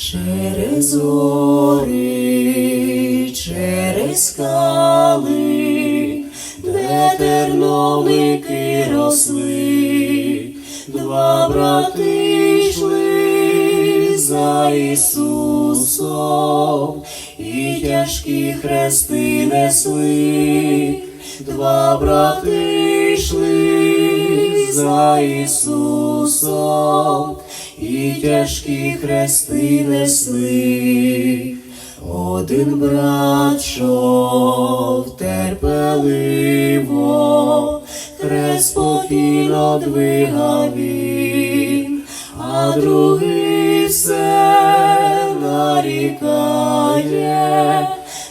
Через гори, через скали, де терновники росли, два брати йшли за Ісусом, і тяжкі хрести несли, два брати йшли за Ісусом, і тяжкі хрести несли. Один брат йшов терпеливо, хрест спокійно двигав він, а другий все нарікає,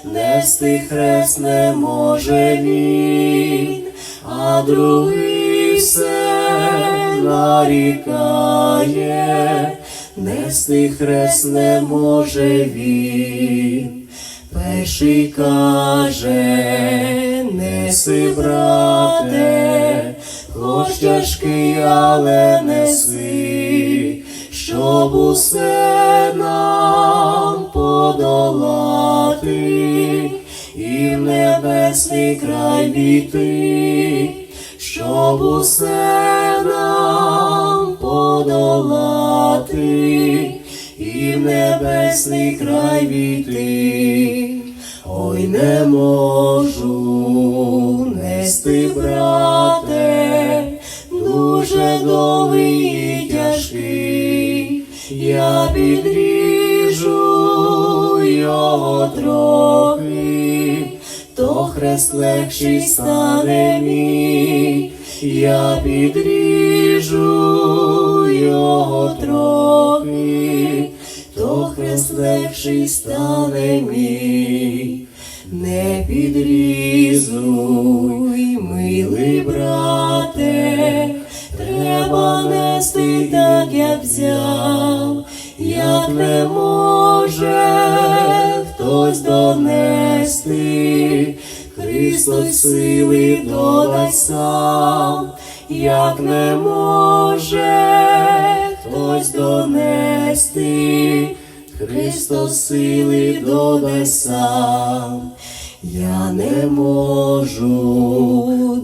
нести хрест не може він, а другий все нарікає, нести хрест не може він. Перший каже, неси, брате, хоч тяжкий, але неси, щоб усе нам подолати, і в небесний край війти, щоб усе нам подолати, і в небесний край війти. Ой, не можу нести, брате, дуже довгий і тяжкий, я підріжу його трохи, то хрест легший стане мій, я підріжу його трохи, то хрест легший стане мій. Не підрізуй, милий брате, треба нести так, як взяв, як не може хтось донести, Христос сили додасть сам, як не може хтось донести. Христос сили додасть сам, я не можу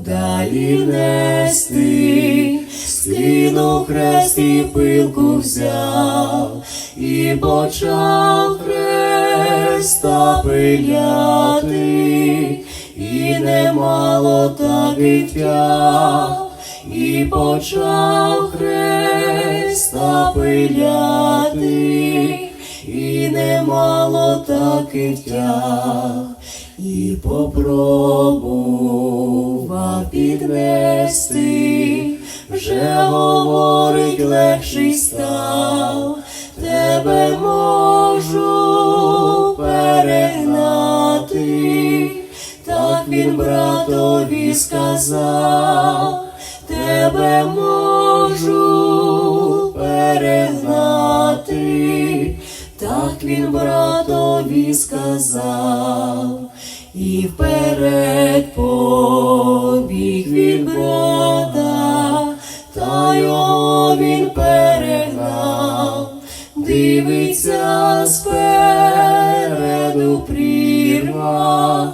далі нести, скинув хрест і пилку взяв, і почав хреста пиляти, і немало так і втяг, і почав хреста пиляти. І немало таки втяг, і попробував піднести, вже говорить легший став, він братові сказав, тебе можу перегнати. Так він братові сказав, і вперед побіг від брата, та його він перегнав, дивиться спереду прірва,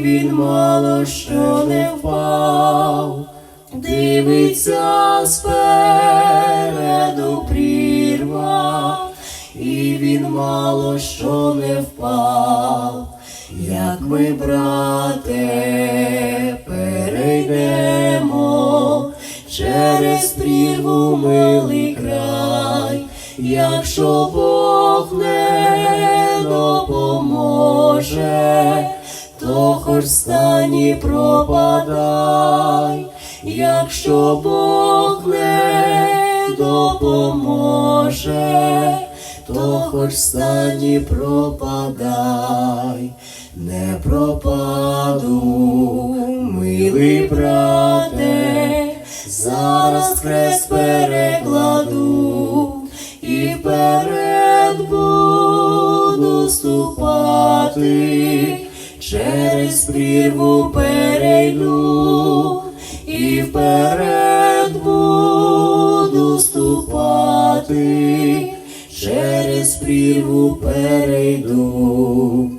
він мало що не впав, дивиться спереду прірва і він мало що не впав, як ми, брате, перейдемо через прірву милий край, якщо Бог не допоможе, то хоч стані пропадай, якщо Бог не допоможе то хоч стані пропадай, не пропаду, милий брате, зараз хрест перекладу і вперед буду ступати, через прірву перейду і вперед буду ступати. Через прірву перейду,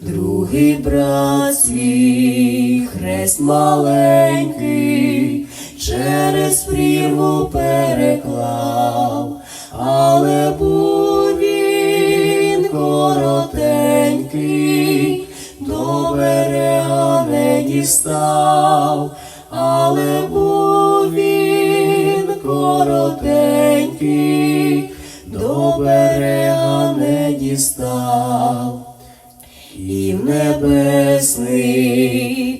другий брат свій хрест маленький, через прірву переклав, але був він коротенький, дістав, але був він коротенький, до берега не дістав. І в небесний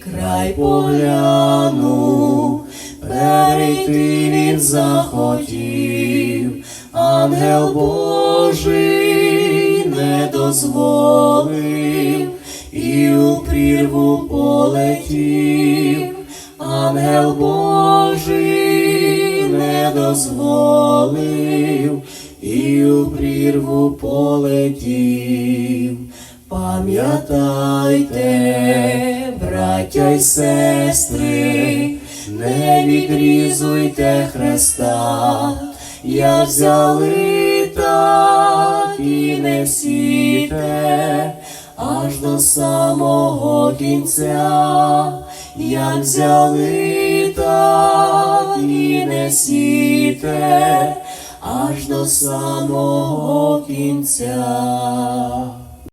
край поглянув, перейти він захотів, ангел Божий не дозволив, і у прірву полетів, ангел Божий не дозволив, і у прірву полетів. Пам'ятайте, браття й сестри, не відрізуйте Христа, як взяли, так і не сійте, аж до самого кінця, як взяли, так і не сійте, аж до самого кінця.